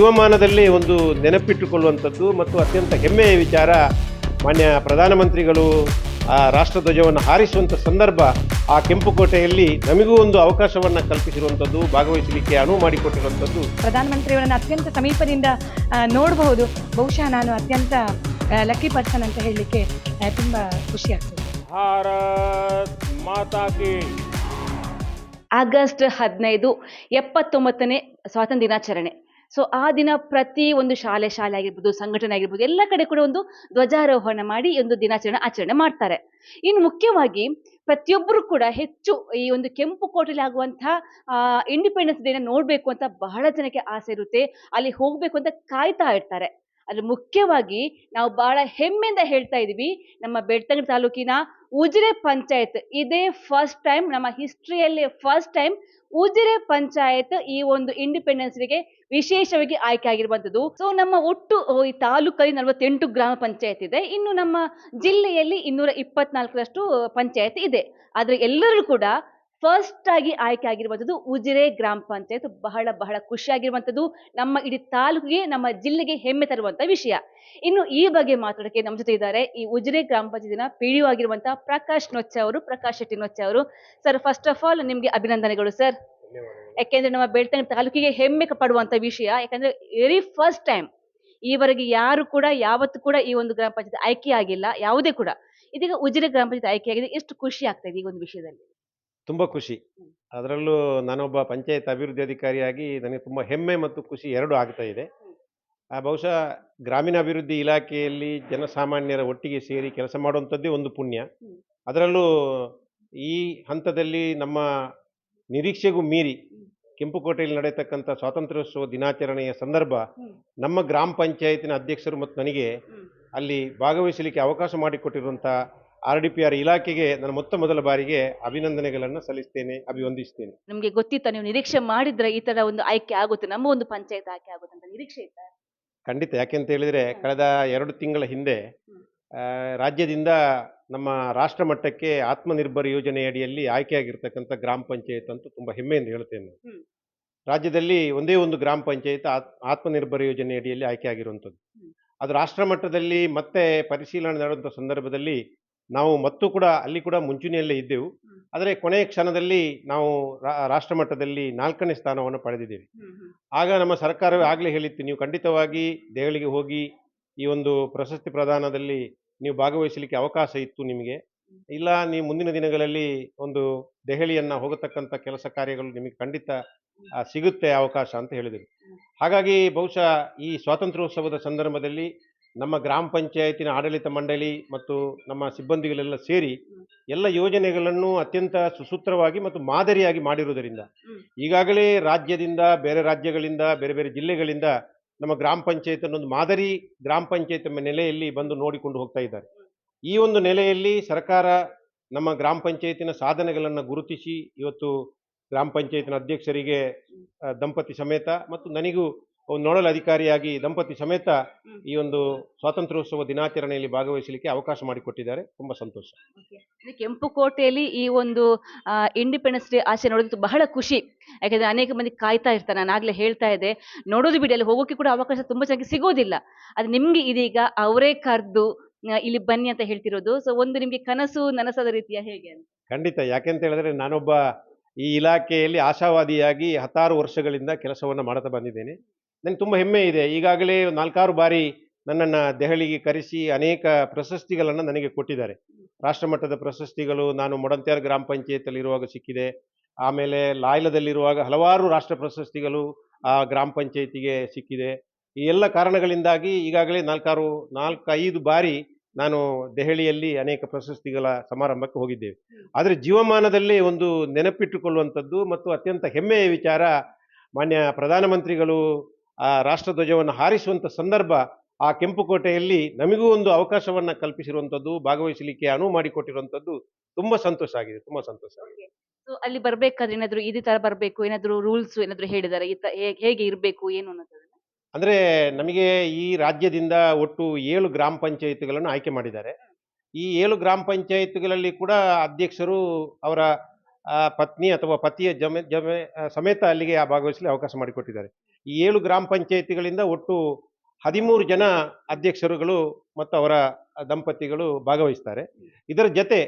ಜೀವಮಾನದಲ್ಲಿ ಒಂದು ನೆನಪಿಟ್ಟುಕೊಳ್ಳುವಂಥದ್ದು ಮತ್ತು ಅತ್ಯಂತ ಹೆಮ್ಮೆಯ ವಿಚಾರ ಮಾನ್ಯ ಪ್ರಧಾನಮಂತ್ರಿಗಳು ಆ ರಾಷ್ಟ್ರಧ್ವಜವನ್ನು ಹಾರಿಸುವಂಥ ಸಂದರ್ಭ ಆ ಕೆಂಪುಕೋಟೆಯಲ್ಲಿ ನಮಗೂ ಒಂದು ಅವಕಾಶವನ್ನು ಕಲ್ಪಿಸಿರುವಂಥದ್ದು ಭಾಗವಹಿಸಲಿಕ್ಕೆ ಅನುವು ಮಾಡಿಕೊಟ್ಟಿರುವಂಥದ್ದು. ಪ್ರಧಾನಮಂತ್ರಿಗಳನ್ನು ಅತ್ಯಂತ ಸಮೀಪದಿಂದ ನೋಡಬಹುದು. ಬಹುಶಃ ನಾನು ಅತ್ಯಂತ ಲಕ್ಕಿ ಪರ್ಸನ್ ಅಂತ ಹೇಳಲಿಕ್ಕೆ ತುಂಬ ಖುಷಿಯಾಗ್ತದೆ ಭಾರತ್ ಮಾತಾ ಆಗಸ್ಟ್ ಹದಿನೈದು ಎಪ್ಪತ್ತೊಂಬತ್ತನೇ ಸ್ವಾತಂತ್ರ್ಯ ದಿನಾಚರಣೆ. ಸೊ ಆ ದಿನ ಪ್ರತಿ ಒಂದು ಶಾಲೆ ಶಾಲೆ ಆಗಿರ್ಬೋದು, ಸಂಘಟನೆ ಆಗಿರ್ಬೋದು, ಎಲ್ಲ ಕಡೆ ಕೂಡ ಒಂದು ಧ್ವಜಾರೋಹಣ ಮಾಡಿ ಒಂದು ದಿನಾಚರಣೆ ಆಚರಣೆ ಮಾಡ್ತಾರೆ. ಇನ್ನು ಮುಖ್ಯವಾಗಿ ಪ್ರತಿಯೊಬ್ಬರು ಕೂಡ ಹೆಚ್ಚು ಈ ಒಂದು ಕೆಂಪು ಕೋಟೆಲಿ ಆಗುವಂತಹ ಇಂಡಿಪೆಂಡೆನ್ಸ್ ಡೇನ ನೋಡಬೇಕು ಅಂತ ಬಹಳ ಜನಕ್ಕೆ ಆಸೆ ಇರುತ್ತೆ. ಅಲ್ಲಿ ಹೋಗಬೇಕು ಅಂತ ಕಾಯ್ತಾ ಇರ್ತಾರೆ. ಅದ್ರ ಮುಖ್ಯವಾಗಿ ನಾವು ಬಹಳ ಹೆಮ್ಮೆಯಿಂದ ಹೇಳ್ತಾ ಇದೀವಿ, ನಮ್ಮ ಬೆಳ್ತಂಗಡಿ ತಾಲೂಕಿನ ಉಜಿರೆ ಪಂಚಾಯತ್. ಇದೇ ಫಸ್ಟ್ ಟೈಮ್ ನಮ್ಮ ಹಿಸ್ಟ್ರಿಯಲ್ಲಿ ಫಸ್ಟ್ ಟೈಮ್ ಉಜಿರೆ ಪಂಚಾಯತ್ ಈ ಒಂದು ಇಂಡಿಪೆಂಡೆನ್ಸ್ ಡೇಗೆ ವಿಶೇಷವಾಗಿ ಆಯ್ಕೆ ಆಗಿರುವಂತದ್ದು ಸೊ ನಮ್ಮ ಒಟ್ಟು ಈ ತಾಲೂಕಲ್ಲಿ ನಲವತ್ತೆಂಟು ಗ್ರಾಮ ಪಂಚಾಯತ್ ಇದೆ. ಇನ್ನು ನಮ್ಮ ಜಿಲ್ಲೆಯಲ್ಲಿ ಇನ್ನೂರ ಇಪ್ಪತ್ನಾಲ್ಕರಷ್ಟು ಪಂಚಾಯತ್ ಇದೆ. ಆದ್ರೆ ಎಲ್ಲರೂ ಕೂಡ ಫಸ್ಟ್ ಆಗಿ ಆಯ್ಕೆ ಆಗಿರುವಂಥದ್ದು ಉಜಿರೆ ಗ್ರಾಮ ಪಂಚಾಯತ್. ಬಹಳ ಬಹಳ ಖುಷಿಯಾಗಿರುವಂಥದ್ದು ನಮ್ಮ ಇಡೀ ತಾಲೂಕಿಗೆ ನಮ್ಮ ಜಿಲ್ಲೆಗೆ ಹೆಮ್ಮೆ ತರುವಂತ ವಿಷಯ. ಇನ್ನು ಈ ಬಗ್ಗೆ ಮಾತಾಡೋಕೆ ನಮ್ಮ ಜೊತೆ ಇದ್ದಾರೆ ಈ ಉಜಿರೆ ಗ್ರಾಮ ಪಂಚಾಯತಿನ ಪಿ ಡಿ ಆಗಿರುವಂತಹ ಪ್ರಕಾಶ್ ನೊಚ್ಚ ಅವರು ಪ್ರಕಾಶ್ ಶೆಟ್ಟಿ ನೊಚ್ಚ ಅವರು. ಸರ್ ಫಸ್ಟ್ ಆಫ್ ಆಲ್ ನಿಮ್ಗೆ ಅಭಿನಂದನೆಗಳು ಸರ್ ಯಾಕೆಂದ್ರೆ ನಮ್ಮ ಬೆಳ್ತಂಗಡಿ ತಾಲೂಕಿಗೆ ಹೆಮ್ಮೆ ಪಡುವಂತ ವಿಷಯ ಯಾಕಂದ್ರೆ ವೆರಿ ಫಸ್ಟ್ ಟೈಮ್ ಈವರೆಗೆ ಯಾರು ಕೂಡ ಯಾವತ್ತು ಕೂಡ ಈ ಒಂದು ಗ್ರಾಮ ಪಂಚಾಯತ್ ಆಯ್ಕೆ ಆಗಿಲ್ಲ ಯಾವುದೇ ಕೂಡ. ಇದೀಗ ಉಜಿರೆ ಗ್ರಾಮ ಪಂಚಾಯತ್ ಆಯ್ಕೆ ಆಗಿದೆ ಎಷ್ಟು ಖುಷಿ ಆಗ್ತಾ ಇದೆ ಈ ಒಂದು ವಿಷಯದಲ್ಲಿ. ತುಂಬ ಖುಷಿ ಅದರಲ್ಲೂ ನಾನೊಬ್ಬ ಪಂಚಾಯತ್ ಅಭಿವೃದ್ಧಿ ಅಧಿಕಾರಿಯಾಗಿ ನನಗೆ ತುಂಬ ಹೆಮ್ಮೆ ಮತ್ತು ಖುಷಿ ಎರಡೂ ಆಗ್ತಾ ಇದೆ ಬಹುಶಃ ಗ್ರಾಮೀಣಾಭಿವೃದ್ಧಿ ಇಲಾಖೆಯಲ್ಲಿ ಜನಸಾಮಾನ್ಯರ ಒಟ್ಟಿಗೆ ಸೇರಿ ಕೆಲಸ ಮಾಡುವಂಥದ್ದೇ ಒಂದು ಪುಣ್ಯ. ಅದರಲ್ಲೂ ಈ ಹಂತದಲ್ಲಿ ನಮ್ಮ ನಿರೀಕ್ಷೆಗೂ ಮೀರಿ ಕೆಂಪುಕೋಟೆಯಲ್ಲಿ ನಡೆಯತಕ್ಕಂಥ ಸ್ವಾತಂತ್ರ್ಯೋತ್ಸವ ದಿನಾಚರಣೆಯ ಸಂದರ್ಭ ನಮ್ಮ ಗ್ರಾಮ ಪಂಚಾಯತಿನ ಅಧ್ಯಕ್ಷರು ಮತ್ತು ನನಗೆ ಅಲ್ಲಿ ಭಾಗವಹಿಸಲಿಕ್ಕೆ ಅವಕಾಶ ಮಾಡಿಕೊಟ್ಟಿರುವಂಥ ಆರ್ ಡಿ ಪಿ ಆರ್ ಇಲಾಖೆಗೆ ನಾನು ಮೊತ್ತ ಮೊದಲ ಬಾರಿಗೆ ಅಭಿನಂದನೆಗಳನ್ನು ಸಲ್ಲಿಸ್ತೇನೆ ಅಭಿವಂದಿಸ್ತೇನೆ. ನಮಗೆ ಗೊತ್ತಿತ್ತ ನೀವು ನಿರೀಕ್ಷೆ ಮಾಡಿದ್ರೆ ಈ ತರ ಒಂದು ಆಯ್ಕೆ ಆಗುತ್ತೆ ನಮ್ಮ ಒಂದು ಪಂಚಾಯತ್ ಆಯ್ಕೆ ಆಗುತ್ತೆ ಅಂತ ನಿರೀಕ್ಷೆ ಇತ್ತ? ಖಂಡಿತ ಯಾಕೆಂತ ಹೇಳಿದ್ರೆ ಕಳೆದ ಎರಡು ತಿಂಗಳ ಹಿಂದೆ ಆ, ರಾಜ್ಯದಿಂದ ನಮ್ಮ ರಾಷ್ಟ್ರ ಮಟ್ಟಕ್ಕೆ ಆತ್ಮನಿರ್ಭರ್ ಯೋಜನೆ ಅಡಿಯಲ್ಲಿ ಆಯ್ಕೆಯಾಗಿರ್ತಕ್ಕಂಥ ಗ್ರಾಮ ಪಂಚಾಯತ್ ಅಂತೂ ತುಂಬ ಹೆಮ್ಮೆಯಿಂದ ಹೇಳ್ತೇನೆ ನಾನು. ಹ್ಮ್. ರಾಜ್ಯದಲ್ಲಿ ಒಂದೇ ಒಂದು ಗ್ರಾಮ ಪಂಚಾಯತ್ ಆತ್- ಆತ್ಮನಿರ್ಭರ್ ಯೋಜನೆ ಅಡಿಯಲ್ಲಿ ಆಯ್ಕೆ ಆಗಿರುವಂಥದ್ದು ಅದು ರಾಷ್ಟ್ರ ಮಟ್ಟದಲ್ಲಿ ಮತ್ತೆ ಪರಿಶೀಲನೆ ನಡೆದಂಥ ಸಂದರ್ಭದಲ್ಲಿ ನಾವು ಮತ್ತು ಕೂಡ ಅಲ್ಲಿ ಕೂಡ ಮುಂಚೂಣಿಯಲ್ಲೇ ಇದ್ದೆವು. ಆದರೆ ಕೊನೆಯ ಕ್ಷಣದಲ್ಲಿ ನಾವು ರಾ- ರಾಷ್ಟ್ರ ಮಟ್ಟದಲ್ಲಿ ನಾಲ್ಕನೇ ಸ್ಥಾನವನ್ನು ಪಡೆದಿದ್ದೇವೆ. ಆಗ ನಮ್ಮ ಸರ್ಕಾರವೇ ಆಗಲೇ ಹೇಳಿತ್ತು ನೀವು ಖಂಡಿತವಾಗಿ ದೆಹಲಿಗೆ ಹೋಗಿ ಈ ಒಂದು ಪ್ರಶಸ್ತಿ ಪ್ರದಾನದಲ್ಲಿ ನೀವು ಭಾಗವಹಿಸಲಿಕ್ಕೆ ಅವಕಾಶ ಇತ್ತು ನಿಮಗೆ. ಇಲ್ಲ ನೀವು ಮುಂದಿನ ದಿನಗಳಲ್ಲಿ ಒಂದು ದೆಹಲಿಯನ್ನು ಹೋಗತಕ್ಕಂಥ ಕೆಲಸ ಕಾರ್ಯಗಳು ನಿಮಗೆ ಖಂಡಿತ ಸಿಗುತ್ತೆ ಅವಕಾಶ ಅಂತ ಹೇಳಿದರು. ಹಾಗಾಗಿ ಬಹುಶಃ ಈ ಸ್ವಾತಂತ್ರ್ಯೋತ್ಸವದ ಸಂದರ್ಭದಲ್ಲಿ ನಮ್ಮ ಗ್ರಾಮ ಪಂಚಾಯತಿನ ಆಡಳಿತ ಮಂಡಳಿ ಮತ್ತು ನಮ್ಮ ಸಿಬ್ಬಂದಿಗಳೆಲ್ಲ ಸೇರಿ ಎಲ್ಲ ಯೋಜನೆಗಳನ್ನು ಅತ್ಯಂತ ಸುಸೂತ್ರವಾಗಿ ಮತ್ತು ಮಾದರಿಯಾಗಿ ಮಾಡಿರುವುದರಿಂದ ಈಗಾಗಲೇ ರಾಜ್ಯದಿಂದ ಬೇರೆ ರಾಜ್ಯಗಳಿಂದ ಬೇರೆ ಬೇರೆ ಜಿಲ್ಲೆಗಳಿಂದ ನಮ್ಮ ಗ್ರಾಮ ಪಂಚಾಯತ್ ಅನ್ನೊಂದು ಮಾದರಿ ಗ್ರಾಮ ಪಂಚಾಯತ್ ನೆಲೆಯಲ್ಲಿ ಬಂದು ನೋಡಿಕೊಂಡು ಹೋಗ್ತಾ ಇದ್ದಾರೆ. ಈ ಒಂದು ನೆಲೆಯಲ್ಲಿ ಸರ್ಕಾರ ನಮ್ಮ ಗ್ರಾಮ ಪಂಚಾಯತಿನ ಸಾಧನೆಗಳನ್ನು ಗುರುತಿಸಿ ಇವತ್ತು ಗ್ರಾಮ ಪಂಚಾಯತಿನ ಅಧ್ಯಕ್ಷರಿಗೆ ದಂಪತಿ ಸಮೇತ ಮತ್ತು ನನಗೂ ನೋಡಲ್ ಅಧಿಕಾರಿಯಾಗಿ ದಂಪತಿ ಸಮೇತ ಈ ಒಂದು ಸ್ವಾತಂತ್ರ್ಯೋತ್ಸವ ದಿನಾಚರಣೆಯಲ್ಲಿ ಭಾಗವಹಿಸಲಿಕ್ಕೆ ಅವಕಾಶ ಮಾಡಿಕೊಟ್ಟಿದ್ದಾರೆ. ತುಂಬಾ ಸಂತೋಷ. ಕೆಂಪು ಕೋಟೆಯಲ್ಲಿ ಈ ಒಂದು ಇಂಡಿಪೆಂಡೆನ್ಸ್ ಡೇ ಆಸೆ ನೋಡೋದು ಬಹಳ ಖುಷಿ. ಯಾಕಂದ್ರೆ ಅನೇಕ ಮಂದಿ ಕಾಯ್ತಾ ಇರ್ತಾರೆ. ನಾನು ಆಗ್ಲೇ ಹೇಳ್ತಾ ಇದ್ದೆ. ನೋಡೋದು ಬಿಡಿ ಅಲ್ಲಿ ಹೋಗೋಕೆ ಕೂಡ ಅವಕಾಶ ತುಂಬಾ ಚೆನ್ನಾಗಿ ಸಿಗೋದಿಲ್ಲ. ಅದು ನಿಮ್ಗೆ ಇದೀಗ ಅವರೇ ಕರೆದು ಇಲ್ಲಿ ಬನ್ನಿ ಅಂತ ಹೇಳ್ತಿರೋದು. ಸೊ ಒಂದು ನಿಮ್ಗೆ ಕನಸು ನನಸಾದ ರೀತಿಯ ಹೇಗೆ ಅಂತ? ಖಂಡಿತ. ಯಾಕೆಂತ ಹೇಳಿದ್ರೆ ನಾನೊಬ್ಬ ಈ ಇಲಾಖೆಯಲ್ಲಿ ಆಶಾವಾದಿಯಾಗಿ ಹತ್ತಾರು ವರ್ಷಗಳಿಂದ ಕೆಲಸವನ್ನು ಮಾಡುತ್ತಾ ಬಂದಿದ್ದೇನೆ. ನನಗೆ ತುಂಬ ಹೆಮ್ಮೆ ಇದೆ. ಈಗಾಗಲೇ ನಾಲ್ಕಾರು ಬಾರಿ ನನ್ನನ್ನು ದೆಹಲಿಗೆ ಕರೆಸಿ ಅನೇಕ ಪ್ರಶಸ್ತಿಗಳನ್ನು ನನಗೆ ಕೊಟ್ಟಿದ್ದಾರೆ. ರಾಷ್ಟ್ರಮಟ್ಟದ ಪ್ರಶಸ್ತಿಗಳು, ನಾನು ಮೊಡಂತ್ಯಾರ್ ಗ್ರಾಮ ಪಂಚಾಯತಲ್ಲಿರುವಾಗ ಸಿಕ್ಕಿದೆ. ಆಮೇಲೆ ಲಾಯ್ಲದಲ್ಲಿರುವಾಗ ಹಲವಾರು ರಾಷ್ಟ್ರ ಪ್ರಶಸ್ತಿಗಳು ಆ ಗ್ರಾಮ ಪಂಚಾಯತಿಗೆ ಸಿಕ್ಕಿದೆ. ಈ ಎಲ್ಲ ಕಾರಣಗಳಿಂದಾಗಿ ಈಗಾಗಲೇ ನಾಲ್ಕಾರು, ನಾಲ್ಕೈದು ಬಾರಿ ನಾನು ದೆಹಲಿಯಲ್ಲಿ ಅನೇಕ ಪ್ರಶಸ್ತಿಗಳ ಸಮಾರಂಭಕ್ಕೆ ಹೋಗಿದ್ದೇವೆ. ಆದರೆ ಜೀವಮಾನದಲ್ಲಿ ಒಂದು ನೆನಪಿಟ್ಟುಕೊಳ್ಳುವಂಥದ್ದು ಮತ್ತು ಅತ್ಯಂತ ಹೆಮ್ಮೆಯ ವಿಚಾರ ಮಾನ್ಯ ಪ್ರಧಾನಮಂತ್ರಿಗಳು ಆ ರಾಷ್ಟ್ರಧ್ವಜವನ್ನು ಹಾರಿಸುವಂಥ ಸಂದರ್ಭ ಆ ಕೆಂಪುಕೋಟೆಯಲ್ಲಿ ನಮಗೂ ಒಂದು ಅವಕಾಶವನ್ನು ಕಲ್ಪಿಸಿರುವಂಥದ್ದು ಭಾಗವಹಿಸಲಿಕ್ಕೆ ಅನುವು ಮಾಡಿಕೊಟ್ಟಿರುವಂಥದ್ದು ತುಂಬ ಸಂತೋಷ ಆಗಿದೆ ತುಂಬ ಸಂತೋಷ ಆಗಿದೆ. ಸೊ ಅಲ್ಲಿ ಬರ್ಬೇಕಾದ್ರೆ ಏನಾದ್ರು ಇದೇ ತರ ಬರಬೇಕು ಏನಾದ್ರು ರೂಲ್ಸ್ ಏನಾದ್ರು ಹೇಳಿದಾರೆ ಹೇಗೆ ಇರಬೇಕು ಏನು ಅನ್ನೋದು ಅಂದರೆ ನಮಗೆ ಈ ರಾಜ್ಯದಿಂದ ಒಟ್ಟು ಏಳು ಗ್ರಾಮ ಪಂಚಾಯತ್ಗಳನ್ನು ಆಯ್ಕೆ ಮಾಡಿದ್ದಾರೆ. ಈ ಏಳು ಗ್ರಾಮ ಪಂಚಾಯತ್ಗಳಲ್ಲಿ ಕೂಡ ಅಧ್ಯಕ್ಷರು ಅವರ ಆ, ಪತ್ನಿ ಅಥವಾ ಪತಿಯ ಜಮೆ ಜಮೆ ಸಮೇತ ಅಲ್ಲಿಗೆ ಆ ಭಾಗವಹಿಸಲು ಅವಕಾಶ ಮಾಡಿಕೊಟ್ಟಿದ್ದಾರೆ. ಈ ಏಳು ಗ್ರಾಮ ಪಂಚಾಯಿತಿಗಳಿಂದ ಒಟ್ಟು ಹದಿಮೂರು ಜನ ಅಧ್ಯಕ್ಷರುಗಳು ಮತ್ತು ಅವರ ದಂಪತಿಗಳು ಭಾಗವಹಿಸ್ತಾರೆ. ಇದರ ಜೊತೆ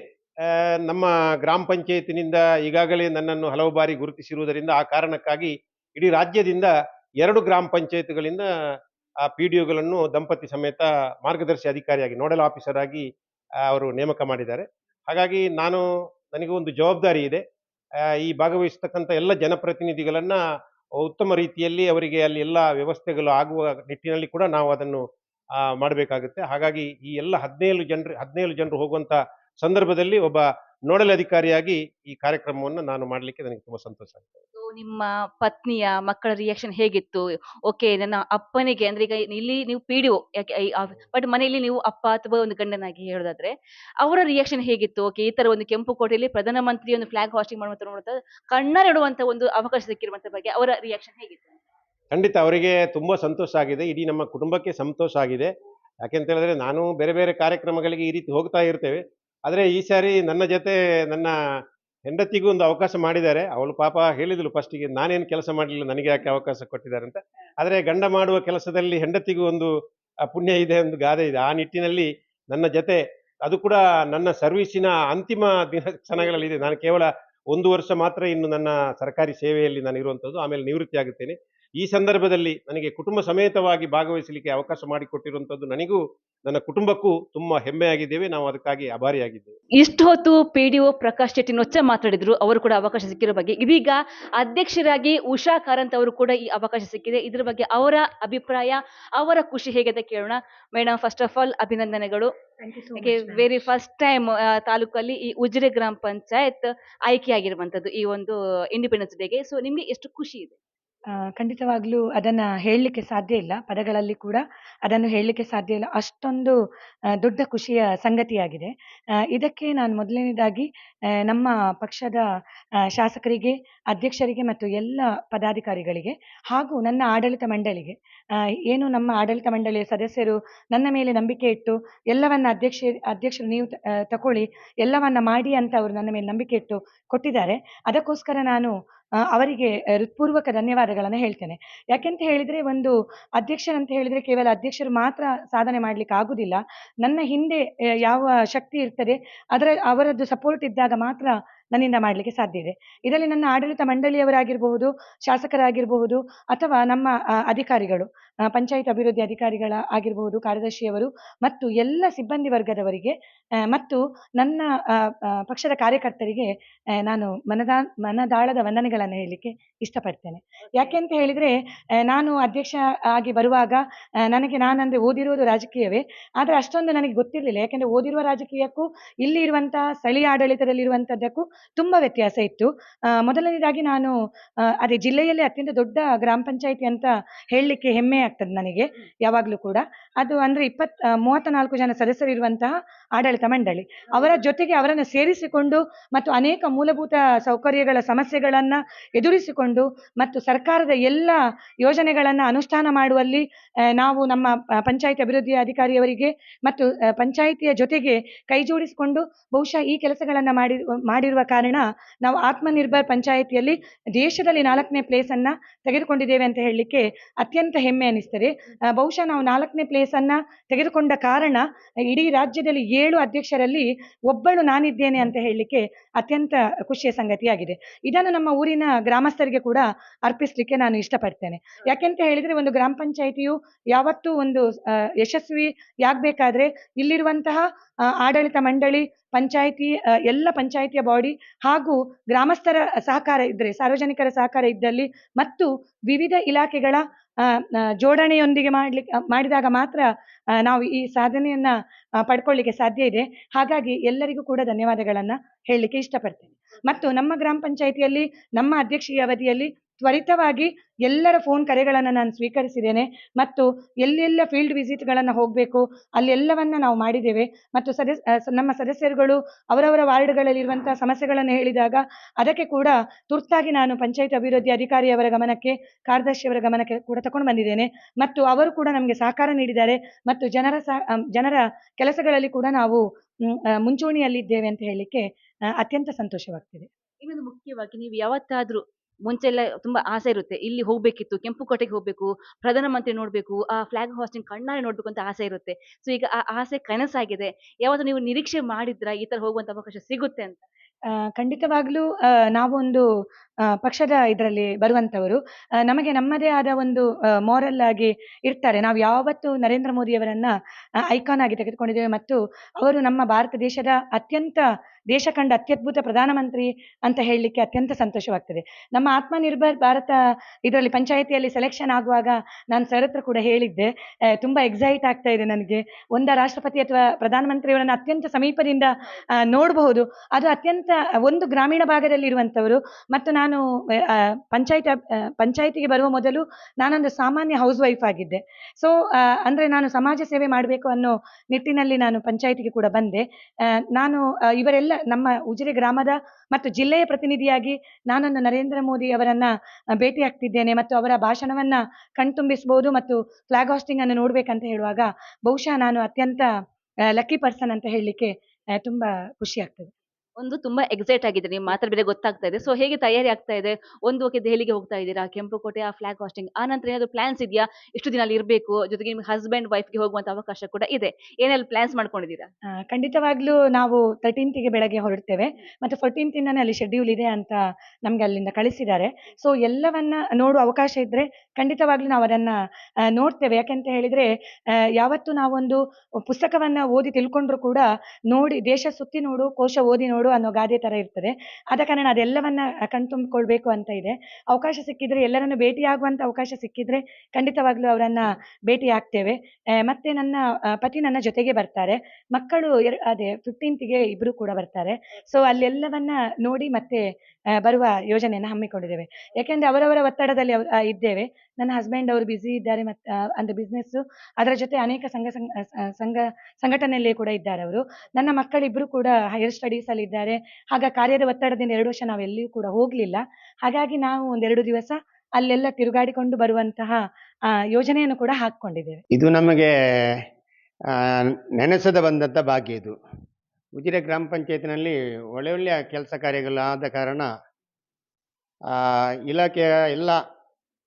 ನಮ್ಮ ಗ್ರಾಮ ಪಂಚಾಯತಿನಿಂದ ಈಗಾಗಲೇ ನನ್ನನ್ನು ಹಲವು ಬಾರಿ ಗುರುತಿಸಿರುವುದರಿಂದ ಆ ಕಾರಣಕ್ಕಾಗಿ ಇಡೀ ರಾಜ್ಯದಿಂದ ಎರಡು ಗ್ರಾಮ ಪಂಚಾಯತ್ಗಳಿಂದ ಆ ಪಿ ಡಿ ಒಗಳನ್ನು ದಂಪತಿ ಸಮೇತ ಮಾರ್ಗದರ್ಶಿ ಅಧಿಕಾರಿಯಾಗಿ ನೋಡಲ್ ಆಫೀಸರ್ ಆಗಿ ಅವರು ನೇಮಕ ಮಾಡಿದ್ದಾರೆ. ಹಾಗಾಗಿ ನಾನು ನನಗೆ ಒಂದು ಜವಾಬ್ದಾರಿ ಇದೆ. ಈ ಭಾಗವಹಿಸ್ತಕ್ಕಂಥ ಎಲ್ಲ ಜನಪ್ರತಿನಿಧಿಗಳನ್ನು ಉತ್ತಮ ರೀತಿಯಲ್ಲಿ ಅವರಿಗೆ ಅಲ್ಲಿ ಎಲ್ಲ ವ್ಯವಸ್ಥೆಗಳು ಆಗುವ ನಿಟ್ಟಿನಲ್ಲಿ ಕೂಡ ನಾವು ಅದನ್ನು ಮಾಡಬೇಕಾಗುತ್ತೆ. ಹಾಗಾಗಿ ಈ ಎಲ್ಲ ಹದಿನೇಳು ಜನರು ಹದಿನೇಳು ಜನರು ಹೋಗುವಂಥ ಸಂದರ್ಭದಲ್ಲಿ ಒಬ್ಬ ನೋಡಲ್ ಅಧಿಕಾರಿಯಾಗಿ ಈ ಕಾರ್ಯಕ್ರಮವನ್ನು ನಾನು ಮಾಡಲಿಕ್ಕೆ ನನಗೆ ತುಂಬಾ ಸಂತೋಷ ಆಗ್ತದೆ ನಿಮ್ಮ ಪತ್ನಿಯ ಮಕ್ಕಳ ರಿಯಾಕ್ಷನ್ ಹೇಗಿತ್ತು? ಓಕೆ ನನ್ನ ಅಪ್ಪನಿಗೆ ಅಂದ್ರೆ ಈಗ ಇಲ್ಲಿ ನೀವು ಪಿ ಡಿ ಬಟ್ ಮನೆಯಲ್ಲಿ ನೀವು ಅಪ್ಪ ಅಥವಾ ಒಂದು ಗಂಡನಾಗಿ ಹೇಳೋದಾದ್ರೆ ಅವರ ರಿಯಾಕ್ಷನ್ ಹೇಗಿತ್ತು? ಓಕೆ ಈ ತರ ಒಂದು ಕೆಂಪು ಕೋಟೆಯಲ್ಲಿ ಪ್ರಧಾನಮಂತ್ರಿ ಒಂದು ಫ್ಲಾಗ್ ಹಾಸ್ಟಿಂಗ್ ಮಾಡುವಂತ ನೋಡುವಂತ ಕಣ್ಣರಿಡುವಂತ ಒಂದು ಅವಕಾಶ ಸಿಕ್ಕಿರುವಂತ ಬಗ್ಗೆ ಅವರ ರಿಯಾಕ್ಷನ್ ಹೇಗಿತ್ತು? ಖಂಡಿತ ಅವರಿಗೆ ತುಂಬಾ ಸಂತೋಷ ಆಗಿದೆ. ಇಡೀ ನಮ್ಮ ಕುಟುಂಬಕ್ಕೆ ಸಂತೋಷ ಆಗಿದೆ. ಯಾಕೆಂತ ಹೇಳಿದ್ರೆ ನಾನು ಬೇರೆ ಬೇರೆ ಕಾರ್ಯಕ್ರಮಗಳಿಗೆ ಈ ರೀತಿ ಹೋಗ್ತಾ ಇರ್ತೇವೆ. ಆದರೆ ಈ ಸಾರಿ ನನ್ನ ಜೊತೆ ನನ್ನ ಹೆಂಡತಿಗೂ ಒಂದು ಅವಕಾಶ ಮಾಡಿದ್ದಾರೆ. ಅವಳು ಪಾಪ ಹೇಳಿದ್ಲು ಫಸ್ಟಿಗೆ ನಾನೇನು ಕೆಲಸ ಮಾಡಲಿಲ್ಲ, ನನಗೆ ಯಾಕೆ ಅವಕಾಶ ಕೊಟ್ಟಿದ್ದಾರೆ ಅಂತ. ಆದರೆ ಗಂಡ ಮಾಡುವ ಕೆಲಸದಲ್ಲಿ ಹೆಂಡತಿಗೂ ಒಂದು ಪುಣ್ಯ ಇದೆ ಒಂದು ಗಾದೆ ಇದೆ. ಆ ನಿಟ್ಟಿನಲ್ಲಿ ನನ್ನ ಜೊತೆ, ಅದು ಕೂಡ ನನ್ನ ಸರ್ವಿಸಿನ ಅಂತಿಮ ದಿನ ಕ್ಷಣಗಳಲ್ಲಿದೆ ನಾನು ಕೇವಲ ಒಂದು ವರ್ಷ ಮಾತ್ರ ಇನ್ನು ನನ್ನ ಸರ್ಕಾರಿ ಸೇವೆಯಲ್ಲಿ ನಾನು ಇರುವಂಥದ್ದು ಆಮೇಲೆ ನಿವೃತ್ತಿ ಆಗುತ್ತೇನೆ ಈ ಸಂದರ್ಭದಲ್ಲಿ ನನಗೆ ಕುಟುಂಬ ಸಮೇತವಾಗಿ ಭಾಗವಹಿಸಲಿಕ್ಕೆ ಅವಕಾಶ ಮಾಡಿಕೊಟ್ಟಿರುವಂತದ್ದು ನನಗೂ ನನ್ನ ಕುಟುಂಬಕ್ಕೂ ತುಂಬಾ ಹೆಮ್ಮೆಯಾಗಿದ್ದೇವೆ. ನಾವು ಅದಕ್ಕಾಗಿ ಆಭಾರಿಯಾಗಿದ್ದೇವೆ. ಇಷ್ಟು ಹೊತ್ತು P D O Prakash Shetty ನೊಚ್ಚ ಮಾತಾಡಿದ್ರು ಅವರು ಕೂಡ ಅವಕಾಶ ಸಿಕ್ಕಿರೋ ಬಗ್ಗೆ. ಇದೀಗ ಅಧ್ಯಕ್ಷರಾಗಿ ಉಷಾ ಕಾರಂತ್ ಅವರು ಕೂಡ ಈ ಅವಕಾಶ ಸಿಕ್ಕಿದೆ. ಇದ್ರ ಬಗ್ಗೆ ಅವರ ಅಭಿಪ್ರಾಯ ಅವರ ಖುಷಿ ಹೇಗೆ ಅಂತ ಕೇಳೋಣ. ಮೇಡಮ್ ಫಸ್ಟ್ ಆಫ್ ಆಲ್ ಅಭಿನಂದನೆಗಳು. ವೆರಿ ಫಸ್ಟ್ ಟೈಮ್ ತಾಲೂಕಲ್ಲಿ ಈ ಉಜಿರೆ ಗ್ರಾಮ ಪಂಚಾಯತ್ ಆಯ್ಕೆಯಾಗಿರುವಂತದ್ದು ಈ ಒಂದು ಇಂಡಿಪೆಂಡೆನ್ಸ್ ಡೇಗೆ ಸೊ ನಿಮ್ಗೆ ಎಷ್ಟು ಖುಷಿ ಇದೆ? ಖಂಡಿತವಾಗ್ಲೂ ಅದನ್ನ ಹೇಳಲಿಕ್ಕೆ ಸಾಧ್ಯ ಇಲ್ಲ. ಪದಗಳಲ್ಲಿ ಕೂಡ ಅದನ್ನು ಹೇಳಲಿಕ್ಕೆ ಸಾಧ್ಯ ಇಲ್ಲ. ಅಷ್ಟೊಂದು ದೊಡ್ಡ ಖುಷಿಯ ಸಂಗತಿಯಾಗಿದೆ. ಇದಕ್ಕೆ ನಾನು ಮೊದಲನೇದಾಗಿ ನಮ್ಮ ಪಕ್ಷದ ಶಾಸಕರಿಗೆ, ಅಧ್ಯಕ್ಷರಿಗೆ ಮತ್ತು ಎಲ್ಲ ಪದಾಧಿಕಾರಿಗಳಿಗೆ ಹಾಗೂ ನನ್ನ ಆಡಳಿತ ಮಂಡಳಿಗೆ ಏನು ನಮ್ಮ ಆಡಳಿತ ಮಂಡಳಿಯ ಸದಸ್ಯರು ನನ್ನ ಮೇಲೆ ನಂಬಿಕೆ ಇಟ್ಟು ಎಲ್ಲವನ್ನ ಅಧ್ಯಕ್ಷ, ಅಧ್ಯಕ್ಷರು ನೀವು ತಕೊಳ್ಳಿ, ಎಲ್ಲವನ್ನ ಮಾಡಿ ಅಂತ ಅವರು ನನ್ನ ಮೇಲೆ ನಂಬಿಕೆ ಇಟ್ಟು ಕೊಟ್ಟಿದ್ದಾರೆ. ಅದಕ್ಕೋಸ್ಕರ ನಾನು ಅವರಿಗೆ ಹೃತ್ಪೂರ್ವಕ ಧನ್ಯವಾದಗಳನ್ನು ಹೇಳ್ತೇನೆ. ಯಾಕೆಂತ ಹೇಳಿದ್ರೆ ಒಂದು ಅಧ್ಯಕ್ಷರಂತ ಹೇಳಿದ್ರೆ ಕೇವಲ ಅಧ್ಯಕ್ಷರು ಮಾತ್ರ ಸಾಧನೆ ಮಾಡ್ಲಿಕ್ಕೆ ಆಗುವುದಿಲ್ಲ ನನ್ನ ಹಿಂದೆ ಯಾವ ಶಕ್ತಿ ಇರ್ತದೆ, ಅದರ, ಅವರದ್ದು ಸಪೋರ್ಟ್ ಇದ್ದಾಗ ಮಾತ್ರ ನನ್ನಿಂದ ಮಾಡಲಿಕ್ಕೆ ಸಾಧ್ಯ ಇದೆ. ಇದರಲ್ಲಿ ನನ್ನ ಆಡಳಿತ ಮಂಡಳಿಯವರಾಗಿರಬಹುದು ಶಾಸಕರಾಗಿರಬಹುದು ಅಥವಾ ನಮ್ಮ ಅಧಿಕಾರಿಗಳು ಪಂಚಾಯತ್ ಅಭಿವೃದ್ಧಿ ಅಧಿಕಾರಿಗಳ ಆಗಿರಬಹುದು ಕಾರ್ಯದರ್ಶಿಯವರು ಮತ್ತು ಎಲ್ಲ ಸಿಬ್ಬಂದಿ ವರ್ಗದವರಿಗೆ ಮತ್ತು ನನ್ನ ಪಕ್ಷದ ಕಾರ್ಯಕರ್ತರಿಗೆ ನಾನು ಮನದಾ ಮನದಾಳದ ವಂದನೆಗಳನ್ನು ಹೇಳಲಿಕ್ಕೆ ಇಷ್ಟಪಡ್ತೇನೆ. ಯಾಕೆ ಅಂತ ಹೇಳಿದ್ರೆ ನಾನು ಅಧ್ಯಕ್ಷ ಆಗಿ ಬರುವಾಗ ನನಗೆ ನಾನಂದ್ರೆ ಓದಿರುವುದು ರಾಜಕೀಯವೇ ಆದರೆ ಅಷ್ಟೊಂದು ನನಗೆ ಗೊತ್ತಿರಲಿಲ್ಲ. ಯಾಕೆಂದ್ರೆ ಓದಿರುವ ರಾಜಕೀಯಕ್ಕೂ ಇಲ್ಲಿ ಇರುವಂತಹ ಸ್ಥಳೀಯ ಆಡಳಿತದಲ್ಲಿ ಇರುವಂತದ್ದಕ್ಕೂ ತುಂಬಾ ವ್ಯತ್ಯಾಸ ಇತ್ತು. ಆ, ಮೊದಲನೇದಾಗಿ ನಾನು ಅದೇ ಜಿಲ್ಲೆಯಲ್ಲಿ ಅತ್ಯಂತ ದೊಡ್ಡ ಗ್ರಾಮ ಪಂಚಾಯಿತಿ ಅಂತ ಹೇಳಲಿಕ್ಕೆ ಹೆಮ್ಮೆ ಆಗ್ತದೆ ನನಗೆ ಯಾವಾಗಲೂ ಕೂಡ. ಅದು ಅಂದ್ರೆ ಇಪ್ಪತ್ ಮೂವತ್ತ ನಾಲ್ಕು ಜನ ಸದಸ್ಯರಿರುವಂತಹ ಆಡಳಿತ ಮಂಡಳಿ. ಅವರ ಜೊತೆಗೆ ಅವರನ್ನು ಸೇರಿಸಿಕೊಂಡು ಮತ್ತು ಅನೇಕ ಮೂಲಭೂತ ಸೌಕರ್ಯಗಳ ಸಮಸ್ಯೆಗಳನ್ನ ಎದುರಿಸಿಕೊಂಡು ಮತ್ತು ಸರ್ಕಾರದ ಎಲ್ಲ ಯೋಜನೆಗಳನ್ನ ಅನುಷ್ಠಾನ ಮಾಡುವಲ್ಲಿ ನಾವು ನಮ್ಮ ಪಂಚಾಯಿತಿ ಅಭಿವೃದ್ಧಿ ಅಧಿಕಾರಿಯವರಿಗೆ ಮತ್ತು ಪಂಚಾಯಿತಿಯ ಜೊತೆಗೆ ಕೈ ಜೋಡಿಸಿಕೊಂಡು ಬಹುಶಃ ಈ ಕೆಲಸಗಳನ್ನ ಮಾಡಿ ಮಾಡಿರುವ ಕಾರಣ ನಾವು ಆತ್ಮನಿರ್ಭರ್ ಪಂಚಾಯಿತಿಯಲ್ಲಿ ದೇಶದಲ್ಲಿ ನಾಲ್ಕನೇ ಪ್ಲೇಸ್ ಅನ್ನ ತೆಗೆದುಕೊಂಡಿದ್ದೇವೆ ಅಂತ ಹೇಳಲಿಕ್ಕೆ ಅತ್ಯಂತ ಹೆಮ್ಮೆ ಅನಿಸ್ತದೆ. ಬಹುಶಃ ನಾವು ನಾಲ್ಕನೇ ಪ್ಲೇಸ್ ಅನ್ನ ತೆಗೆದುಕೊಂಡ ಕಾರಣ ಇಡೀ ರಾಜ್ಯದಲ್ಲಿ ಏಳು ಅಧ್ಯಕ್ಷರಲ್ಲಿ ಒಬ್ಬಳು ನಾನಿದ್ದೇನೆ ಅಂತ ಹೇಳಲಿಕ್ಕೆ ಅತ್ಯಂತ ಖುಷಿಯ ಸಂಗತಿಯಾಗಿದೆ. ಇದನ್ನು ನಮ್ಮ ಊರಿನ ಗ್ರಾಮಸ್ಥರಿಗೆ ಕೂಡ ಅರ್ಪಿಸಲಿಕ್ಕೆ ನಾನು ಇಷ್ಟಪಡ್ತೇನೆ. ಯಾಕೆಂತ ಹೇಳಿದ್ರೆ ಒಂದು ಗ್ರಾಮ ಪಂಚಾಯಿತಿಯು ಯಾವತ್ತೂ ಒಂದು ಯಶಸ್ವಿ ಯಾಗಬೇಕಾದ್ರೆ ಇಲ್ಲಿರುವಂತಹ ಆಡಳಿತ ಮಂಡಳಿ, ಪಂಚಾಯಿತಿ ಎಲ್ಲ ಪಂಚಾಯಿತಿಯ ಬಾಡಿ ಹಾಗೂ ಗ್ರಾಮಸ್ಥರ ಸಹಕಾರ ಇದ್ದರೆ ಸಾರ್ವಜನಿಕರ ಸಹಕಾರ ಇದ್ದಲ್ಲಿ ಮತ್ತು ವಿವಿಧ ಇಲಾಖೆಗಳ ಜೋಡಣೆಯೊಂದಿಗೆ ಮಾಡ್ಲಿಕ್ಕೆ ಮಾಡಿದಾಗ ಮಾತ್ರ ನಾವು ಈ ಸಾಧನೆಯನ್ನ ಪಡ್ಕೊಳ್ಳಿಕ್ಕೆ ಸಾಧ್ಯ ಇದೆ. ಹಾಗಾಗಿ ಎಲ್ಲರಿಗೂ ಕೂಡ ಧನ್ಯವಾದಗಳನ್ನ ಹೇಳಲಿಕ್ಕೆ ಇಷ್ಟಪಡ್ತೇನೆ. ಮತ್ತು ನಮ್ಮ ಗ್ರಾಮ ಪಂಚಾಯಿತಿಯಲ್ಲಿ, ನಮ್ಮ ಅಧ್ಯಕ್ಷೀಯ ಅವಧಿಯಲ್ಲಿ ತ್ವರಿತವಾಗಿ ಎಲ್ಲರ ಫೋನ್ ಕರೆಗಳನ್ನು ನಾನು ಸ್ವೀಕರಿಸಿದ್ದೇನೆ ಮತ್ತು ಎಲ್ಲೆಲ್ಲ ಫೀಲ್ಡ್ ವಿಸಿಟ್ಗಳನ್ನು ಹೋಗಬೇಕು, ಅಲ್ಲೆಲ್ಲವನ್ನು ನಾವು ಮಾಡಿದ್ದೇವೆ. ಮತ್ತು ಸದಸ್ ನಮ್ಮ ಸದಸ್ಯರುಗಳು ಅವರವರ ವಾರ್ಡ್ಗಳಲ್ಲಿರುವಂತಹ ಸಮಸ್ಯೆಗಳನ್ನು ಹೇಳಿದಾಗ ಅದಕ್ಕೆ ಕೂಡ ತುರ್ತಾಗಿ ನಾನು ಪಂಚಾಯತ್ ಅಭಿವೃದ್ಧಿ ಅಧಿಕಾರಿಯವರ ಗಮನಕ್ಕೆ ಕಾರ್ಯದರ್ಶಿಯವರ ಗಮನಕ್ಕೆ ಕೂಡ ತಗೊಂಡು ಬಂದಿದ್ದೇನೆ. ಮತ್ತು ಅವರು ಕೂಡ ನಮಗೆ ಸಹಕಾರ ನೀಡಿದ್ದಾರೆ. ಮತ್ತು ಜನರ ಸಹ ಜನರ ಕೆಲಸಗಳಲ್ಲಿ ಕೂಡ ನಾವು ಮುಂಚೂಣಿಯಲ್ಲಿದ್ದೇವೆ ಅಂತ ಹೇಳಲಿಕ್ಕೆ ಅತ್ಯಂತ ಸಂತೋಷವಾಗ್ತಿದೆ. ಇನ್ನೊಂದು ಮುಖ್ಯವಾಗಿ ನೀವು ಯಾವತ್ತಾದ್ರೂ ಮುಂಚೆ ಎಲ್ಲ ತುಂಬಾ ಆಸೆ ಇರುತ್ತೆ, ಇಲ್ಲಿ ಹೋಗ್ಬೇಕಿತ್ತು ಕೆಂಪು ಕೋಟೆಗೆ ಹೋಗ್ಬೇಕು, ಪ್ರಧಾನಮಂತ್ರಿ ನೋಡ್ಬೇಕು, ಆ ಫ್ಲಾಗ್ ಹಾಸ್ಟಿಂಗ್ ಕಣ್ಣಾರೆ ನೋಡ್ಬೇಕು ಅಂತ ಆಸೆ ಇರುತ್ತೆ. ಸೊ ಈಗ ಆ ಆಸೆ ಕನಸಾಗಿದೆ, ಯಾವತ್ತು ನೀವು ನಿರೀಕ್ಷೆ ಮಾಡಿದ್ರ ಈ ತರ ಹೋಗುವಂತ ಅವಕಾಶ ಸಿಗುತ್ತೆ ಅಂತ? ಖಂಡಿತವಾಗ್ಲೂ ನಾವೊಂದು ಪಕ್ಷದ ಇದರಲ್ಲಿ ಬರುವಂತವರು ನಮಗೆ ನಮ್ಮದೇ ಆದ ಒಂದು ಮಾರಲ್ ಆಗಿ ಇರ್ತಾರೆ. ನಾವು ಯಾವತ್ತು ನರೇಂದ್ರ ಮೋದಿಯವರನ್ನ ಐಕಾನ್ ಆಗಿ ತೆಗೆದುಕೊಂಡಿದ್ದೇವೆ ಮತ್ತು ಅವರು ನಮ್ಮ ಭಾರತ ದೇಶದ ಅತ್ಯಂತ ದೇಶ ಕಂಡ ಅತ್ಯದ್ಭುತ ಪ್ರಧಾನಮಂತ್ರಿ ಅಂತ ಹೇಳಲಿಕ್ಕೆ ಅತ್ಯಂತ ಸಂತೋಷವಾಗ್ತದೆ. ನಮ್ಮ ಆತ್ಮನಿರ್ಭರ್ ಭಾರತ ಇದರಲ್ಲಿ ಪಂಚಾಯಿತಿಯಲ್ಲಿ ಸೆಲೆಕ್ಷನ್ ಆಗುವಾಗ ನಾನು ಸರ್ ಹತ್ರ ಕೂಡ ಹೇಳಿದ್ದೆ. ತುಂಬ ಎಕ್ಸೈಟ್ ಆಗ್ತಾ ಇದೆ ನನಗೆ. ಒಂದ ರಾಷ್ಟ್ರಪತಿ ಅಥವಾ ಪ್ರಧಾನಮಂತ್ರಿಯವರನ್ನು ಅತ್ಯಂತ ಸಮೀಪದಿಂದ ನೋಡಬಹುದು. ಅದು ಅತ್ಯಂತ ಒಂದು ಗ್ರಾಮೀಣ ಭಾಗದಲ್ಲಿ ಇರುವಂತವರು. ಮತ್ತು ನಾನು ಪಂಚಾಯಿತಿ ಪಂಚಾಯತಿಗೆ ಬರುವ ಮೊದಲು ನಾನೊಂದು ಸಾಮಾನ್ಯ ಹೌಸ್ ವೈಫ್ ಆಗಿದ್ದೆ ಸೊ ಅಂದ್ರೆ ನಾನು ಸಮಾಜ ಸೇವೆ ಮಾಡಬೇಕು ಅನ್ನೋ ನಿಟ್ಟಿನಲ್ಲಿ ನಾನು ಪಂಚಾಯಿತಿಗೆ ಕೂಡ ಬಂದೆ. ನಾನು ಆ, ಇವರೆಲ್ಲ ನಮ್ಮ ಉಜಿರೆ ಗ್ರಾಮದ ಮತ್ತು ಜಿಲ್ಲೆಯ ಪ್ರತಿನಿಧಿಯಾಗಿ ನಾನನ್ನು ನರೇಂದ್ರ ಮೋದಿ ಅವರನ್ನ ಭೇಟಿಯಾಗ್ತಿದ್ದೇನೆ ಮತ್ತು ಅವರ ಭಾಷಣವನ್ನ ಕಣ್ತುಂಬಿಸಬಹುದು ಮತ್ತು ಫ್ಲಾಗ್ ಹಾಸ್ಟಿಂಗ್ ಅನ್ನು ನೋಡ್ಬೇಕಂತ ಹೇಳುವಾಗ ಬಹುಶಃ ನಾನು ಅತ್ಯಂತ ಲಕ್ಕಿ ಪರ್ಸನ್ ಅಂತ ಹೇಳಲಿಕ್ಕೆ ತುಂಬಾ ಖುಷಿ ಆಗ್ತದೆ ಒಂದು ತುಂಬಾ ಎಕ್ಸೈಟ್ ಆಗಿದೆ ನೀವು ಮಾತಾಡಿದ್ರೆ ಗೊತ್ತಾಗ್ತಾ ಇದೆ. ಸೊ ಹೇಗೆ ತಯಾರಿ ಆಗ್ತಾ ಇದೆ? ಒಂದು ಓಕೆ ದೆಹಲಿಗೆ ಹೋಗ್ತಾ ಇದ್ದೀರಾ? ಕೆಂಪುಕೋಟೆ, ಆ ಫ್ಲಾಗ್ ಹಾಸ್ಟಿಂಗ್ ಆ ನಂತರ ಏನಾದ್ರು ಪ್ಲಾನ್ಸ್ ಇದೆಯಾ? ಇಷ್ಟು ದಿನ ಅಲ್ಲಿ ಇರಬೇಕು, ಜೊತೆಗೆ ನಿಮ್ಗೆ ಹಸ್ಬೆಂಡ್ ವೈಫ್ಗೆ ಹೋಗುವಂತ ಅವಕಾಶ ಕೂಡ ಇದೆ. ಏನೆಲ್ಲ ಪ್ಲಾನ್ಸ್ ಮಾಡ್ಕೊಂಡಿದ್ದೀರಾ? ಖಂಡಿತವಾಗ್ಲೂ ನಾವು ತರ್ಟೀನ್ತ್ಗೆ ಬೆಳಗ್ಗೆ ಹೊರಡ್ತೇವೆ. ಮತ್ತೆ ಫೋರ್ಟೀನ್ತ್ ಇಂದಾನೆ ಅಲ್ಲಿ ಶೆಡ್ಯೂಲ್ ಇದೆ ಅಂತ ನಮ್ಗೆ ಅಲ್ಲಿಂದ ಕಳಿಸಿದ್ದಾರೆ. ಸೊ ಎಲ್ಲವನ್ನ ನೋಡುವ ಅವಕಾಶ ಇದ್ರೆ ಖಂಡಿತವಾಗ್ಲೂ ನಾವು ಅದನ್ನ ನೋಡ್ತೇವೆ. ಯಾಕೆಂತ ಹೇಳಿದ್ರೆ ಯಾವತ್ತು ನಾವೊಂದು ಪುಸ್ತಕವನ್ನ ಓದಿ ತಿಳ್ಕೊಂಡ್ರು ಕೂಡ ನೋಡಿ, ದೇಶ ಸುತ್ತಿ ನೋಡು, ಕೋಶ ಓದಿ ನೋಡು ಅನ್ನೋ ಗಾದೆ ತರ ಇರ್ತದೆ. ಆದ ಕಾರಣ ಅದೆಲ್ಲವನ್ನ ಕಣ್ತುಂಬಿಕೊಳ್ಬೇಕು ಅಂತ ಇದೆ. ಅವಕಾಶ ಸಿಕ್ಕಿದ್ರೆ ಎಲ್ಲರನ್ನು ಭೇಟಿಯಾಗುವಂತ ಅವಕಾಶ ಸಿಕ್ಕಿದ್ರೆ ಖಂಡಿತವಾಗ್ಲೂ ಅವರನ್ನ ಭೇಟಿ ಆಗ್ತೇವೆ. ಮತ್ತೆ ನನ್ನ ಪತಿ ನನ್ನ ಜೊತೆಗೆ ಬರ್ತಾರೆ. ಮಕ್ಕಳು ಅದೇ ಫಿಫ್ಟೀನ್ತ್ಗೆ ಇಬ್ರು ಕೂಡ ಬರ್ತಾರೆ. ಸೊ ಅಲ್ಲೆಲ್ಲವನ್ನ ನೋಡಿ ಮತ್ತೆ ಬರುವ ಯೋಜನೆಯನ್ನ ಹಮ್ಮಿಕೊಂಡಿದ್ದೇವೆ. ಯಾಕೆಂದ್ರೆ ಅವರವರ ಒತ್ತಡದಲ್ಲಿ ಇದ್ದೇವೆ. ನನ್ನ ಹಸ್ಬೆಂಡ್ ಅವರು ಬ್ಯುಸಿ ಇದ್ದಾರೆ ಮತ್ತು ಅಂದರೆ ಬಿಸ್ನೆಸ್ಸು ಬಿಸ್ನೆಸ್ ಅದರ ಜೊತೆ ಅನೇಕ ಸಂಘ ಸಂಘ ಸಂಘಟನೆಯಲ್ಲಿ ಕೂಡ ಇದ್ದಾರೆ ಅವರು. ನನ್ನ ಮಕ್ಕಳಿಬ್ರು ಕೂಡ ಹೈಯರ್ ಸ್ಟಡೀಸ್ ಅಲ್ಲಿ ಇದ್ದಾರೆ. ಹಾಗೆ ಕಾರ್ಯದ ಒತ್ತಡದಿಂದ ಎರಡು ವರ್ಷ ನಾವು ಎಲ್ಲಿಯೂ ಕೂಡ ಹೋಗಲಿಲ್ಲ. ಹಾಗಾಗಿ ನಾವು ಒಂದೆರಡು ದಿವಸ ಅಲ್ಲೆಲ್ಲ ತಿರುಗಾಡಿಕೊಂಡು ಬರುವಂತಹ ಯೋಜನೆಯನ್ನು ಕೂಡ ಹಾಕ್ಕೊಂಡಿದ್ದೇವೆ. ಇದು ನಮಗೆ ನೆನೆಸದ ಬಂದಂಥ ಭಾಗ್ಯ ಇದು. ಉಜಿರೆ ಗ್ರಾಮ ಪಂಚಾಯತ್ನಲ್ಲಿ ಒಳ್ಳೆ ಒಳ್ಳೆಯ ಕೆಲಸ ಕಾರ್ಯಗಳು ಆದ ಕಾರಣ ಇಲಾಖೆಯ ಎಲ್ಲ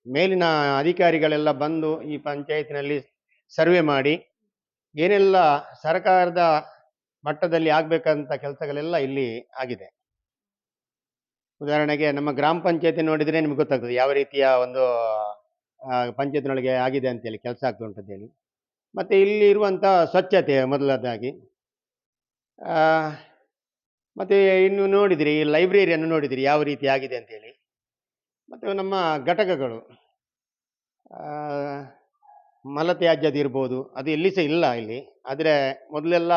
ಮೇಲಿನ ಅಧಿಕಾರಿಗಳೆಲ್ಲ ಬಂದು ಈ ಪಂಚಾಯತಿನಲ್ಲಿ ಸರ್ವೆ ಮಾಡಿ, ಏನೆಲ್ಲ ಸರ್ಕಾರದ ಮಟ್ಟದಲ್ಲಿ ಆಗಬೇಕಂತ ಕೆಲಸಗಳೆಲ್ಲ ಇಲ್ಲಿ ಆಗಿದೆ. ಉದಾಹರಣೆಗೆ ನಮ್ಮ ಗ್ರಾಮ ಪಂಚಾಯತಿ ನೋಡಿದರೆ ನಿಮ್ಗೆ ಗೊತ್ತಾಗ್ತದೆ ಯಾವ ರೀತಿಯ ಒಂದು ಪಂಚಾಯತ್ನೊಳಗೆ ಆಗಿದೆ ಅಂತೇಳಿ ಕೆಲಸ ಆಗ್ತಾ ಉಂಟಂತೇಳಿ ಮತ್ತು ಇಲ್ಲಿ ಇರುವಂಥ ಸ್ವಚ್ಛತೆ ಮೊದಲದಾಗಿ. ಮತ್ತು ಇನ್ನು ನೋಡಿದಿರಿ ಲೈಬ್ರರಿಯನ್ನು ನೋಡಿದಿರಿ, ಯಾವ ರೀತಿ ಆಗಿದೆ ಅಂತೇಳಿ. ಮತ್ತು ನಮ್ಮ ಘಟಕಗಳು. ಮಲತ್ಯಾಜ್ಯದ ಇರ್ಬೋದು, ಅದು ಎಲ್ಲಿ ಸಹ ಇಲ್ಲ ಇಲ್ಲಿ. ಆದರೆ ಮೊದಲೆಲ್ಲ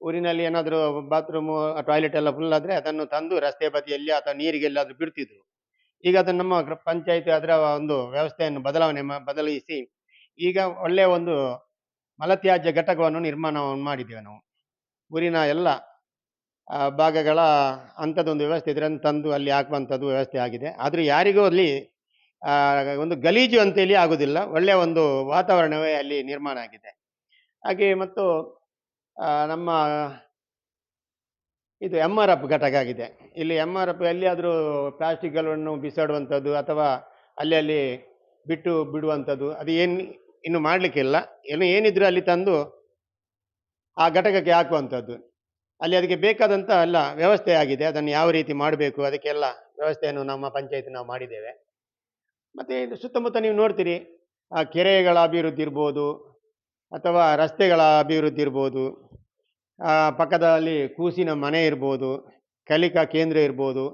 ಊರಿನಲ್ಲಿ ಏನಾದರೂ ಬಾತ್ರೂಮು, ಟಾಯ್ಲೆಟ್ ಎಲ್ಲ ಫುಲ್ ಆದರೆ ಅದನ್ನು ತಂದು ರಸ್ತೆ ಬದಿಯಲ್ಲಿ ಅಥವಾ ನೀರಿಗೆ ಎಲ್ಲಾದರೂ ಬಿಡ್ತಿದ್ರು. ಈಗ ಅದನ್ನು ನಮ್ಮ ಪಂಚಾಯತ್ ಅದರ ಒಂದು ವ್ಯವಸ್ಥೆಯನ್ನು ಬದಲಾವಣೆ ಬದಲಾಯಿಸಿ ಈಗ ಒಳ್ಳೆಯ ಒಂದು ಮಲತ್ಯಾಜ್ಯ ಘಟಕವನ್ನು ನಿರ್ಮಾಣವನ್ನು ಮಾಡಿದ್ದೇವೆ ನಾವು. ಊರಿನ ಎಲ್ಲ ಭಾಗಗಳ ಅಂಥದ್ದೊಂದು ವ್ಯವಸ್ಥೆ ಇದರನ್ನು ತಂದು ಅಲ್ಲಿ ಹಾಕುವಂಥದ್ದು ವ್ಯವಸ್ಥೆ ಆಗಿದೆ. ಆದರೂ ಯಾರಿಗೂ ಅಲ್ಲಿ ಒಂದು ಗಲೀಜು ಅಂತೇಳಿ ಆಗೋದಿಲ್ಲ. ಒಳ್ಳೆಯ ಒಂದು ವಾತಾವರಣವೇ ಅಲ್ಲಿ ನಿರ್ಮಾಣ ಆಗಿದೆ. ಹಾಗೆ ಮತ್ತು ನಮ್ಮ ಇದು ಎಂ ಆರ್ ಎಫ್ ಘಟಕ ಆಗಿದೆ. ಇಲ್ಲಿ ಎಂ ಆರ್ ಎಫ್ ಎಲ್ಲಿಯಾದರೂ ಪ್ಲಾಸ್ಟಿಕ್ಗಳನ್ನು ಬಿಸಾಡುವಂಥದ್ದು ಅಥವಾ ಅಲ್ಲಿ ಅಲ್ಲಿ ಬಿಟ್ಟು ಬಿಡುವಂಥದ್ದು ಅದು ಏನು ಇನ್ನು ಮಾಡಲಿಕ್ಕಿಲ್ಲ. ಏನು ಏನಿದ್ರೂ ಅಲ್ಲಿ ತಂದು ಆ ಘಟಕಕ್ಕೆ ಹಾಕುವಂಥದ್ದು. ಅಲ್ಲಿ ಅದಕ್ಕೆ ಬೇಕಾದಂಥ ಎಲ್ಲ ವ್ಯವಸ್ಥೆ ಆಗಿದೆ. ಅದನ್ನು ಯಾವ ರೀತಿ ಮಾಡಬೇಕು, ಅದಕ್ಕೆಲ್ಲ ವ್ಯವಸ್ಥೆಯನ್ನು ನಮ್ಮ ಪಂಚಾಯತ್ ನಾವು ಮಾಡಿದ್ದೇವೆ. ಮತ್ತು ಇದು ಸುತ್ತಮುತ್ತ ನೀವು ನೋಡ್ತೀರಿ, ಆ ಕೆರೆಗಳ ಅಭಿವೃದ್ಧಿ ಇರ್ಬೋದು, ಅಥವಾ ರಸ್ತೆಗಳ ಅಭಿವೃದ್ಧಿ ಇರ್ಬೋದು ಪಕ್ಕದಲ್ಲಿ ಕೂಸಿನ ಮನೆ ಇರ್ಬೋದು, ಕಲಿಕಾ ಕೇಂದ್ರ ಇರ್ಬೋದು,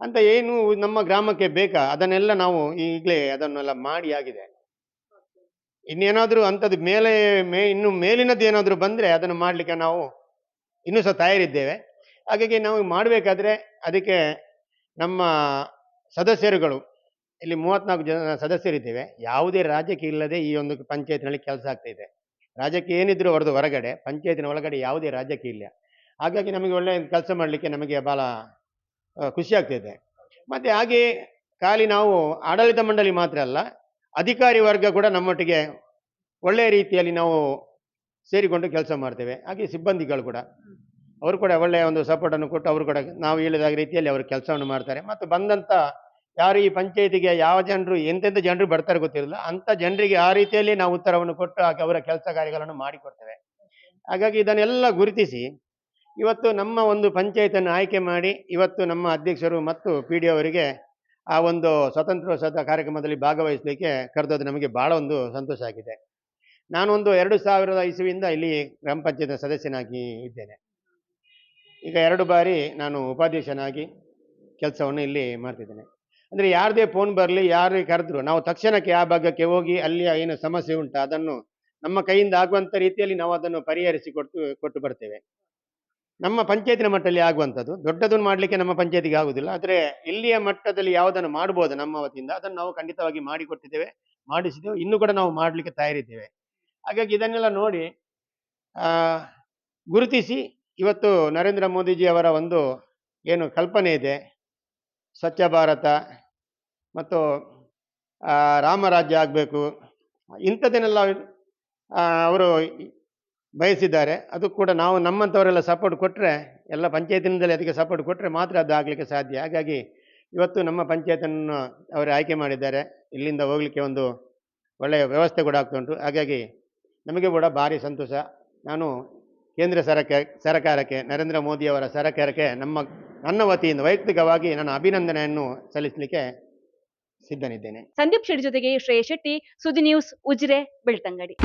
ಅಂತ ಏನು ನಮ್ಮ ಗ್ರಾಮಕ್ಕೆ ಬೇಕಾ? ಅದನ್ನೆಲ್ಲ ನಾವು ಈಗಲೇ ಅದನ್ನೆಲ್ಲ ಮಾಡಿ ಆಗಿದೆ. ಇನ್ನೇನಾದರೂ ಅಂಥದ್ದು ಮೇಲೆ ಮೇ, ಇನ್ನು ಮೇಲಿನದ್ದು ಏನಾದರೂ ಬಂದರೆ ಅದನ್ನು ಮಾಡಲಿಕ್ಕೆ ನಾವು ಇನ್ನೂ ಸಹ ತಯಾರಿದ್ದೇವೆ. ಹಾಗಾಗಿ ನಾವು ಮಾಡಬೇಕಾದ್ರೆ ಅದಕ್ಕೆ ನಮ್ಮ ಸದಸ್ಯರುಗಳು, ಇಲ್ಲಿ ಮೂವತ್ನಾಲ್ಕು ಜನ ಸದಸ್ಯರಿದ್ದೇವೆ. ಯಾವುದೇ ರಾಜಕೀಯ ಇಲ್ಲದೆ ಈ ಒಂದು ಪಂಚಾಯತ್ನಲ್ಲಿ ಕೆಲಸ ಆಗ್ತಾಯಿದೆ ರಾಜಕೀಯ ಏನಿದ್ರು ಹೊರದು ಹೊರಗಡೆ, ಪಂಚಾಯತ್ನ ಒಳಗಡೆ ಯಾವುದೇ ರಾಜಕೀಯ ಇಲ್ಲ. ಹಾಗಾಗಿ ನಮಗೆ ಒಳ್ಳೆಯ ಕೆಲಸ ಮಾಡಲಿಕ್ಕೆ ನಮಗೆ ಭಾಳ ಖುಷಿ ಆಗ್ತಿದೆ ಮತ್ತು ಹಾಗೆ ಖಾಲಿ ನಾವು ಆಡಳಿತ ಮಂಡಳಿ ಮಾತ್ರ ಅಲ್ಲ, ಅಧಿಕಾರಿ ವರ್ಗ ಕೂಡ ನಮ್ಮೊಟ್ಟಿಗೆ ಒಳ್ಳೆಯ ರೀತಿಯಲ್ಲಿ ನಾವು ಸೇರಿಕೊಂಡು ಕೆಲಸ ಮಾಡ್ತೇವೆ, ಹಾಗೆ ಸಿಬ್ಬಂದಿಗಳು ಕೂಡ. ಅವರು ಕೂಡ ಒಳ್ಳೆಯ ಒಂದು ಸಪೋರ್ಟನ್ನು ಕೊಟ್ಟು ಅವರು ಕೂಡ ನಾವು ಹೇಳಿದ ರೀತಿಯಲ್ಲಿ ಅವರು ಕೆಲಸವನ್ನು ಮಾಡ್ತಾರೆ. ಮತ್ತು ಬಂದಂಥ ಯಾರು ಈ ಪಂಚಾಯತಿಗೆ ಯಾವ ಜನರು ಎಂತೆಂಥ ಜನರು ಬರ್ತಾರೆ ಗೊತ್ತಿರಲಿಲ್ಲ ಅಂತ ಜನರಿಗೆ ಆ ರೀತಿಯಲ್ಲಿ ನಾವು ಉತ್ತರವನ್ನು ಕೊಟ್ಟು ಹಾಗೆ ಅವರ ಕೆಲಸ ಕಾರ್ಯಗಳನ್ನು ಮಾಡಿಕೊಡ್ತೇವೆ. ಹಾಗಾಗಿ ಇದನ್ನೆಲ್ಲ ಗುರುತಿಸಿ, ಇವತ್ತು ನಮ್ಮ ಒಂದು ಪಂಚಾಯತನ್ನು ಆಯ್ಕೆ ಮಾಡಿ, ಇವತ್ತು ನಮ್ಮ ಅಧ್ಯಕ್ಷರು ಮತ್ತು ಪಿ ಡಿ ಅವರಿಗೆ ಆ ಒಂದು ಸ್ವತಂತ್ರೋತ್ಸವದ ಕಾರ್ಯಕ್ರಮದಲ್ಲಿ ಭಾಗವಹಿಸಲಿಕ್ಕೆ ಕರೆದೋದು ನಮಗೆ ಭಾಳ ಒಂದು ಸಂತೋಷ ಆಗಿದೆ. ನಾನೊಂದು ಎರಡು ಸಾವಿರದ ಇಸುವಿಂದ ಇಲ್ಲಿ ಗ್ರಾಮ ಪಂಚಾಯತ್ ಸದಸ್ಯನಾಗಿ ಇದ್ದೇನೆ. ಈಗ ಎರಡು ಬಾರಿ ನಾನು ಉಪಾಧ್ಯಕ್ಷನಾಗಿ ಕೆಲಸವನ್ನು ಇಲ್ಲಿ ಮಾಡ್ತಿದ್ದೇನೆ. ಅಂದರೆ ಯಾರದೇ ಫೋನ್ ಬರಲಿ, ಯಾರೇ ಕರೆದ್ರು ನಾವು ತಕ್ಷಣಕ್ಕೆ ಆ ಭಾಗಕ್ಕೆ ಹೋಗಿ ಅಲ್ಲಿ ಏನು ಸಮಸ್ಯೆ ಉಂಟು, ಅದನ್ನು ನಮ್ಮ ಕೈಯಿಂದ ಆಗುವಂಥ ರೀತಿಯಲ್ಲಿ ನಾವು ಅದನ್ನು ಪರಿಹರಿಸಿ ಕೊಟ್ಟು ಕೊಟ್ಟು ಬರ್ತೇವೆ. ನಮ್ಮ ಪಂಚಾಯತಿನ ಮಟ್ಟದಲ್ಲಿ ಆಗುವಂಥದ್ದು, ದೊಡ್ಡದನ್ನು ಮಾಡಲಿಕ್ಕೆ ನಮ್ಮ ಪಂಚಾಯತಿಗೆ ಆಗುವುದಿಲ್ಲ. ಆದರೆ ಇಲ್ಲಿಯ ಮಟ್ಟದಲ್ಲಿ ಯಾವುದನ್ನು ಮಾಡ್ಬೋದು ನಮ್ಮ ವತಿಯಿಂದ, ಅದನ್ನು ನಾವು ಖಂಡಿತವಾಗಿ ಮಾಡಿಕೊಟ್ಟಿದ್ದೇವೆ, ಮಾಡಿಸಿದ್ದೇವೆ. ಇನ್ನೂ ಕೂಡ ನಾವು ಮಾಡಲಿಕ್ಕೆ ತಯಾರಿದ್ದೇವೆ. ಹಾಗಾಗಿ ಇದನ್ನೆಲ್ಲ ನೋಡಿ ಗುರುತಿಸಿ ಇವತ್ತು ನರೇಂದ್ರ ಮೋದಿಜಿ ಅವರ ಒಂದು ಏನು ಕಲ್ಪನೆ ಇದೆ. ಸ್ವಚ್ಛ ಭಾರತ ಮತ್ತು ರಾಮರಾಜ್ಯ ಆಗಬೇಕು. ಇಂಥದ್ದನ್ನೆಲ್ಲ ಅವರು ಬಯಸಿದ್ದಾರೆ. ಅದು ಕೂಡ ನಾವು ನಮ್ಮಂಥವರೆಲ್ಲ ಸಪೋರ್ಟ್ ಕೊಟ್ಟರೆ ಎಲ್ಲ ಪಂಚಾಯತಿನಿಂದಲೇ ಅದಕ್ಕೆ ಸಪೋರ್ಟ್ ಕೊಟ್ಟರೆ ಮಾತ್ರ ಅದು ಆಗಲಿಕ್ಕೆ ಸಾಧ್ಯ. ಹಾಗಾಗಿ ಇವತ್ತು ನಮ್ಮ ಪಂಚಾಯತನ್ನು ಅವರು ಆಯ್ಕೆ ಮಾಡಿದ್ದಾರೆ. ಇಲ್ಲಿಂದ ಹೋಗಲಿಕ್ಕೆ ಒಂದು ಒಳ್ಳೆಯ ವ್ಯವಸ್ಥೆ ಕೂಡ ಆಗ್ತಾ ಉಂಟು. ಹಾಗಾಗಿ ನಮಗೆ ಕೂಡ ಭಾರಿ ಸಂತೋಷ. ನಾನು ಕೇಂದ್ರ ಸರಕಾರ ಸರಕಾರಕ್ಕೆ, ನರೇಂದ್ರ ಮೋದಿಯವರ ಸರಕಾರಕ್ಕೆ ನಮ್ಮ, ನನ್ನ ವತಿಯಿಂದ ವೈಯಕ್ತಿಕವಾಗಿ ನನ್ನ ಅಭಿನಂದನೆಯನ್ನು ಸಲ್ಲಿಸಲಿಕ್ಕೆ ಸಿದ್ಧನಿದ್ದೇನೆ. ಸಂದೀಪ್ ಶೆಟ್ಟಿ ಜೊತೆಗೆ ಶ್ರೇಯ ಶೆಟ್ಟಿ, ಸುದ್ದಿ ನ್ಯೂಸ್, ಉಜಿರೆ, ಬೆಳ್ತಂಗಡಿ.